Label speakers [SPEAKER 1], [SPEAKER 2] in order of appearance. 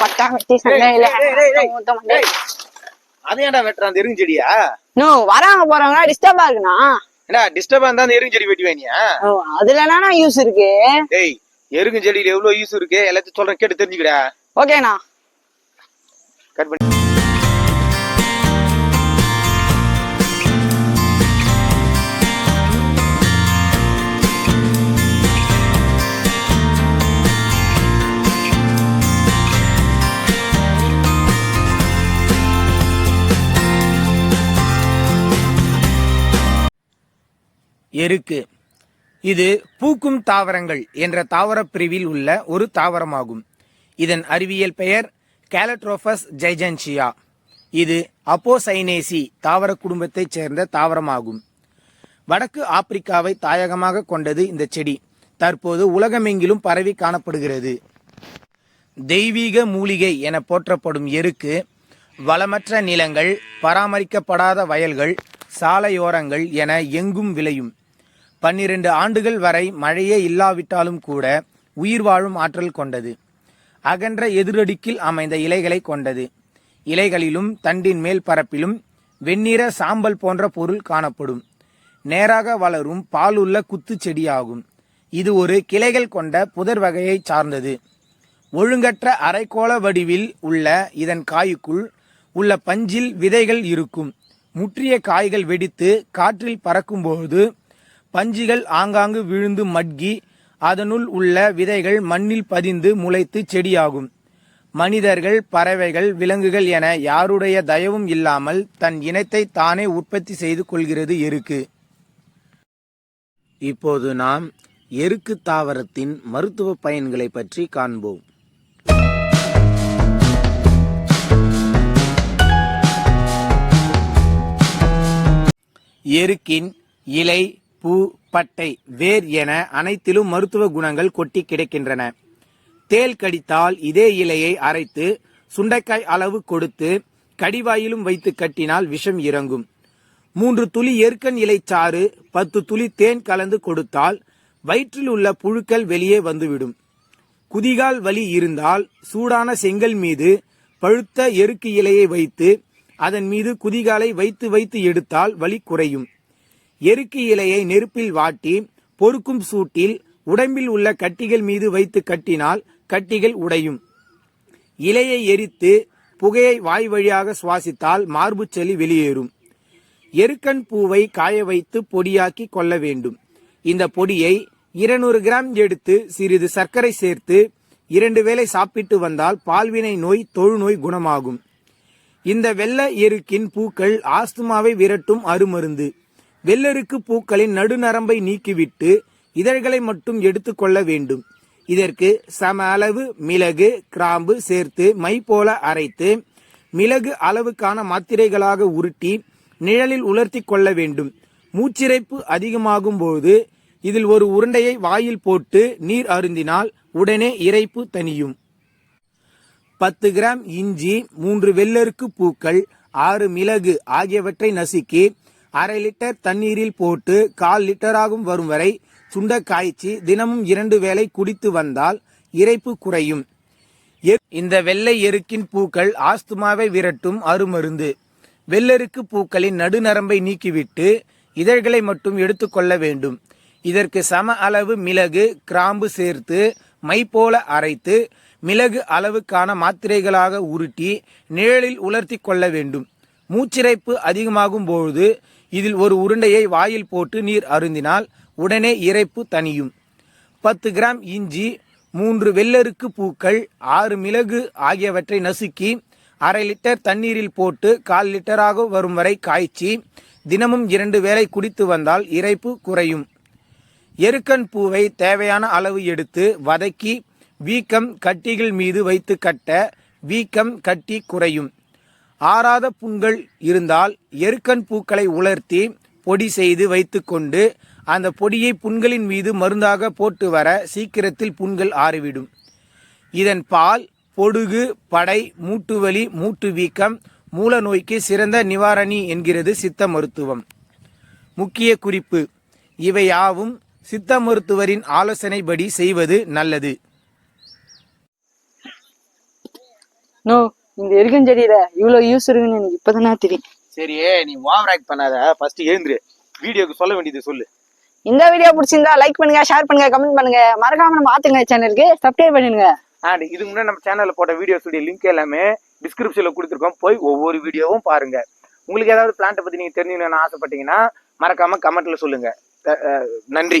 [SPEAKER 1] பட்டா வெட்டி சண்டையில.
[SPEAKER 2] அதை ஏன்டா வெட்டுறான் அந்த எருங்க செடியா?
[SPEAKER 1] நோ வராங்க போறவங்க டிஸ்டர்பா இருக்குண்ணா
[SPEAKER 2] ஏடா டிஸ்டர்பா இருந்தா அந்த எருங்க செடி வெட்டி வேணியா
[SPEAKER 1] ஓ, அதுல என்னண்ணா யூஸ் இருக்கு?
[SPEAKER 2] டேய் எருங்க செடியில எவ்வளவு யூஸ் இருக்கு? எல்லாத்தையும் சொல்றேன் கேட்டு தெரிஞ்சுக்கடா
[SPEAKER 1] ஓகேண்ணா.
[SPEAKER 2] கட் பண்ணி
[SPEAKER 3] எருக்கு. இது பூக்கும் தாவரங்கள் என்ற தாவரப் பிரிவில் உள்ள ஒரு தாவரமாகும். இதன் அறிவியல் பெயர் கேலட்ரோஃபஸ் ஜைஜன்சியா இது அப்போசைனேசி தாவர குடும்பத்தைச் சேர்ந்த தாவரமாகும். வடக்கு ஆப்பிரிக்காவை தாயகமாக கொண்டது இந்த செடி. தற்போது உலகமெங்கிலும் பரவி காணப்படுகிறது. தெய்வீக மூலிகை என போற்றப்படும் எருக்கு வளமற்ற நிலங்கள் பராமரிக்கப்படாத வயல்கள் சாலையோரங்கள் என எங்கும் விளையும். பன்னிரண்டு ஆண்டுகள் வரை மழையே இல்லாவிட்டாலும் கூட உயிர் வாழும் ஆற்றல் கொண்டது. அகன்ற எதிரடுக்கில் அமைந்த இலைகளை கொண்டது. இலைகளிலும் தண்டின் மேல் பரப்பிலும் வெண்ணிற சாம்பல் போன்ற பொருள் காணப்படும். நேராக வளரும் பாலுள்ள குத்து செடியாகும். இது ஒரு கிளைகள் கொண்ட புதர் வகையை சார்ந்தது. ஒழுங்கற்ற அரைக்கோள வடிவில் உள்ள இதன் காய்க்குள் உள்ள பஞ்சில் விதைகள் இருக்கும். முற்றிய காய்கள் வெடித்து காற்றில் பறக்கும்போது பஞ்சிகள் ஆங்காங்கு விழுந்து மட்கி அதனுள் உள்ள விதைகள் மண்ணில் பதிந்து முளைத்து செடியாகும். மனிதர்கள் பறவைகள் விலங்குகள் என யாருடைய தயவும் இல்லாமல் தன் இனத்தை தானே உற்பத்தி செய்து கொள்கிறது எருக்கு. இப்போது நாம் எருக்கு தாவரத்தின் மருத்துவ பயன்களை பற்றி காண்போம். எருக்கின் இலை பூ பட்டை வேர் என அனைத்திலும் மருத்துவ குணங்கள் கொட்டி கிடக்கின்றன. தேல் கடித்தால் இதே இலையை அரைத்து சுண்டைக்காய் அளவு கொடுத்து கடிவாயிலும் வைத்து கட்டினால் விஷம் இறங்கும். மூன்று துளி எருக்கன் இலை சாறு பத்து துளி தேன் கலந்து கொடுத்தால் வயிற்றில் உள்ள புழுக்கள் வெளியே வந்துவிடும். குதிகால் வலி இருந்தால் சூடான செங்கல் மீது பழுத்த எருக்கு இலையை வைத்து அதன் மீது குதிகாலை வைத்து வைத்து எடுத்தால் வலி குறையும். எருக்கு இலையை நெருப்பில் வாட்டி பொறுக்கும் சூட்டில் உடம்பில் உள்ள கட்டிகள் மீது வைத்து கட்டினால் கட்டிகள் உடையும். இலையை எரித்து புகையை வாய் வழியாக சுவாசித்தால் மார்பு செலி வெளியேறும். எருக்கன் பூவை காய வைத்து பொடியாக்கி கொள்ள வேண்டும். இந்த பொடியை 200 கிராம் எடுத்து சிறிது சர்க்கரை சேர்த்து இரண்டு வேளை சாப்பிட்டு வந்தால் பால்வினை நோய் தொழுநோய் குணமாகும். இந்த வெள்ள எருக்கின் பூக்கள் ஆஸ்துமாவை விரட்டும் அருமருந்து. வெள்ளெருக்கு பூக்களின் நடுநரம்பை நீக்கிவிட்டு இதழ்களை மட்டும் எடுத்துக்கொள்ள வேண்டும். இதற்கு சம அளவு மிளகு கிராம்பு சேர்த்து மை போல அரைத்து மிளகு அளவுக்கான மாத்திரைகளாக உருட்டி நிழலில் உலர்த்தி கொள்ள வேண்டும். மூச்சிறைப்பு அதிகமாகும் போது இதில் ஒரு உருண்டையை வாயில் போட்டு நீர் அருந்தினால் உடனே இறைப்பு தணியும். பத்து கிராம் இஞ்சி மூன்று வெள்ளருக்கு பூக்கள் ஆறு மிளகு ஆகியவற்றை நசுக்கி அரை லிட்டர் தண்ணீரில் போட்டு கால் லிட்டராகும் வரும் வரை சுண்ட காய்ச்சி தினமும் இரண்டு வேளை குடித்து வந்தால் இறைப்பு குறையும். இந்த வெள்ளை எருக்கின் பூக்கள் ஆஸ்துமாவை விரட்டும் அருமருந்து. வெள்ளெருக்கு பூக்களின் நடுநரம்பை நீக்கிவிட்டு இதழ்களை மட்டும் எடுத்துக்கொள்ள வேண்டும். இதற்கு சம அளவு மிளகு கிராம்பு சேர்த்து மை போல அரைத்து மிளகு அளவுக்கான மாத்திரைகளாக உருட்டி நிழலில் உலர்த்தி கொள்ள வேண்டும். மூச்சிறைப்பு அதிகமாகும் பொழுது இதில் ஒரு உருண்டையை வாயில் போட்டு நீர் அருந்தினால் உடனே இறைப்பு தணியும். பத்து கிராம் இஞ்சி மூன்று வெள்ளருக்கு பூக்கள் ஆறு மிளகு ஆகியவற்றை நசுக்கி அரை லிட்டர் தண்ணீரில் போட்டு கால் லிட்டராக வரும் வரை காய்ச்சி தினமும் இரண்டு வேளை குடித்து வந்தால் இறைப்பு குறையும். எருக்கன் பூவை தேவையான அளவு எடுத்து வதக்கி வீக்கம் கட்டிகள் மீது வைத்து கட்ட வீக்கம் கட்டி குறையும். ஆறாத புண்கள் இருந்தால் எருக்கன் பூக்களை உலர்த்தி பொடி செய்து வைத்துக்கொண்டு அந்த பொடியை புண்களின் மீது மருந்தாக போட்டு வர சீக்கிரத்தில் புண்கள் ஆறிவிடும். இதன் பால் பொடுகு படை மூட்டுவலி மூட்டு வீக்கம் மூல நோய்க்கு சிறந்த நிவாரணி என்கிறது சித்த மருத்துவம். முக்கிய குறிப்பு இவை யாவும் சித்த மருத்துவரின் ஆலோசனைப்படி செய்வது நல்லது.
[SPEAKER 1] நோ இந்த எருக்கஞ்செடியில இவ்வளவு யூஸ் இருக்குன்னு எனக்கு இப்பதானே தெரியும்.
[SPEAKER 3] சரி நீ ஓவர் ஆக்ட் பண்ணாத. ஃபர்ஸ்ட் எழுந்துரு. வீடியோக்கு சொல்ல வேண்டியது சொல்லு.
[SPEAKER 1] இந்த வீடியோ பிடிச்சிருந்தா லைக் பண்ணுங்க ஷேர் பண்ணுங்க கமெண்ட் பண்ணுங்க. மறக்காம நம்ம ஆத்துங்க சேனலுக்கு சப்ஸ்கிரைப் பண்ணிடுங்க.
[SPEAKER 3] அண்ட் இதுக்கு முன்னாடி நம்ம சேனல்ல போட்ட வீடியோஸுடைய லிங்க் எல்லாமே டிஸ்கிரிப்ஷன்ல கொடுத்துருக்கோம். போய் ஒவ்வொரு வீடியோவும் பாருங்க. உங்களுக்கு ஏதாவது பிளான்ட்டை பத்தி நீங்க தெரிஞ்சுக்கணும்னு ஆசைப்பட்டீங்கன்னா மறக்காம கமெண்ட்ல சொல்லுங்க. நன்றி.